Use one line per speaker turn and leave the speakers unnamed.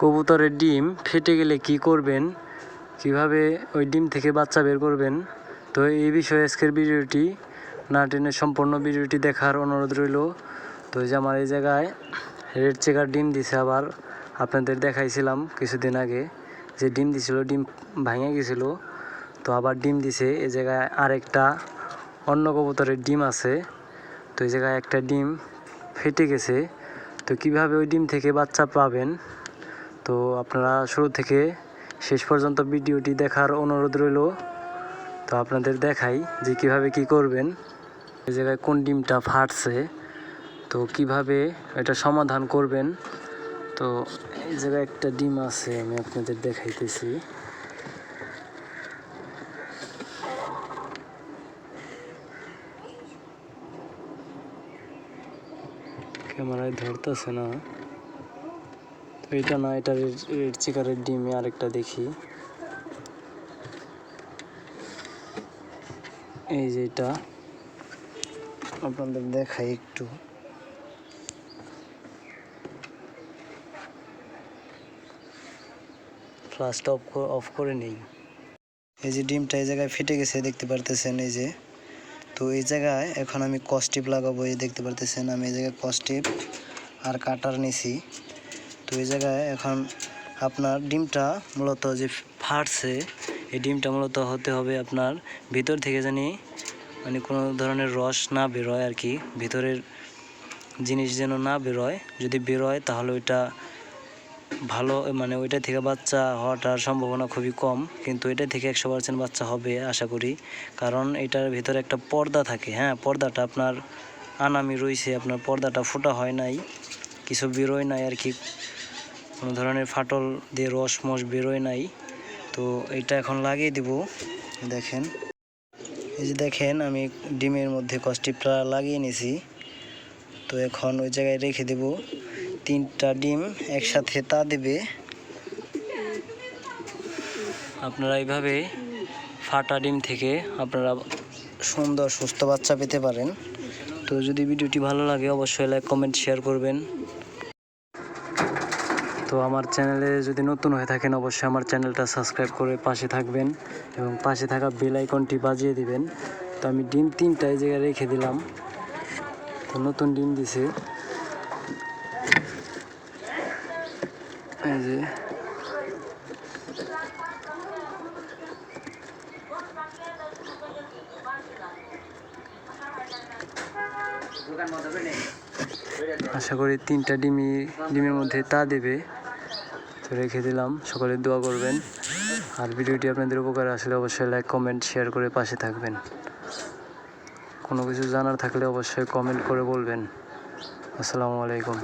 কবুতরের ডিম ফেটে গেলে কি করবেন? কীভাবে ওই ডিম থেকে বাচ্চা বের করবেন? তো এই বিষয়ে আজকের ভিডিওটি না টেনে সম্পূর্ণ ভিডিওটি দেখার অনুরোধ রইল। তো যে আমার এই জায়গায় রেড চেকার ডিম দিছে আবার আপনাদের দেখাইছিলাম কিছুদিন আগে। যে ডিম দিছিল, ডিম ভাঙে গেছিল। তো আবার ডিম দিছে। এই জায়গায় আরেকটা অন্য কবুতরের ডিম আছে। তো এই জায়গায় একটা ডিম ফেটে গেছে। তো কীভাবে ওই ডিম থেকে বাচ্চা পাবেন? তো আপনারা শুরু থেকে শেষ পর্যন্ত ভিডিওটি দেখার অনুরোধ রইল। তো আপনাদের দেখাই যে কীভাবে কি করবেন, এই জায়গায় কোন ডিমটা ফাটছে, তো কীভাবে এটা সমাধান করবেন। তো এই জায়গায় একটা ডিম আছে, আমি আপনাদের দেখাইতেছি। ক্যামেরায় ধরতেছে না। এটা না, এটা রেড চিকারের ডিমে আরেকটা দেখি। এই যে এটা। আপনাদের দেখাই একটু। ফ্লাশটা অফ অফ করে নেই। এই যে ডিমটা এই জায়গায় ফেটে গেছে, দেখতে পারতেছেন এই যে। তো এই জায়গায় এখন আমি কস্টিপ লাগাবো, এই দেখতে পারতেছেন, আমি এই জায়গায় কস্টিপ আর কাটার নিছি। তো এই জায়গায় এখন আপনার ডিমটা মূলত যে ফাটছে, এই ডিমটা মূলত হতে হবে আপনার ভিতর থেকে জানি মানে কোনো ধরনের রস না বেরোয় আর কি, ভিতরের জিনিস যেন না বেরোয়। যদি বেরোয় তাহলে ওইটা ভালো মানে ওইটা থেকে বাচ্চা হওয়াটার সম্ভাবনা খুবই কম, কিন্তু এটা থেকে একশো পার্সেন্ট বাচ্চা হবে আশা করি। কারণ এটার ভিতরে একটা পর্দা থাকে হ্যাঁ পর্দাটা আপনার আনামি রয়েছে, আপনার পর্দাটা ফোটা হয় নাই, কিছু বেরোয় নাই আর কি। কোনো ধরনের ফাটল দিয়ে রস মস বেরোয় নাই। তো এটা এখন লাগিয়ে দিব, দেখেন। এই যে দেখেন, আমি ডিমের মধ্যে কস্টিপটা লাগিয়ে নিয়েছি। তো এখন ওই জায়গায় রেখে দেব। তিনটা ডিম একসাথে তা দেবে। আপনারা এইভাবে ফাটা ডিম থেকে আপনারা সুন্দর সুস্থ বাচ্চা পেতে পারেন। তো যদি ভিডিওটি ভালো লাগে, অবশ্যই লাইক, কমেন্ট, শেয়ার করবেন। তো আমার চ্যানেলে যদি নতুন হয়ে থাকেন, অবশ্যই আমার চ্যানেলটা সাবস্ক্রাইব করে পাশে থাকবেন এবং পাশে থাকা বেল আইকনটি বাজিয়ে দিবেন। তো আমি ডিম তিনটা এই জায়গায় রেখে দিলাম। তো নতুন ডিম দিছে। এই যে আশা করি তিনটা ডিমি, ডিমের মধ্যে তা দেবে। তো রেখে দিলাম, সকলে দোয়া করবেন। আর ভিডিওটি আপনাদের উপকার আসলে অবশ্যই লাইক কমেন্ট শেয়ার করে পাশে থাকবেন। কোনো কিছু জানার থাকলে অবশ্যই কমেন্ট করে বলবেন। আসসালামু আলাইকুম।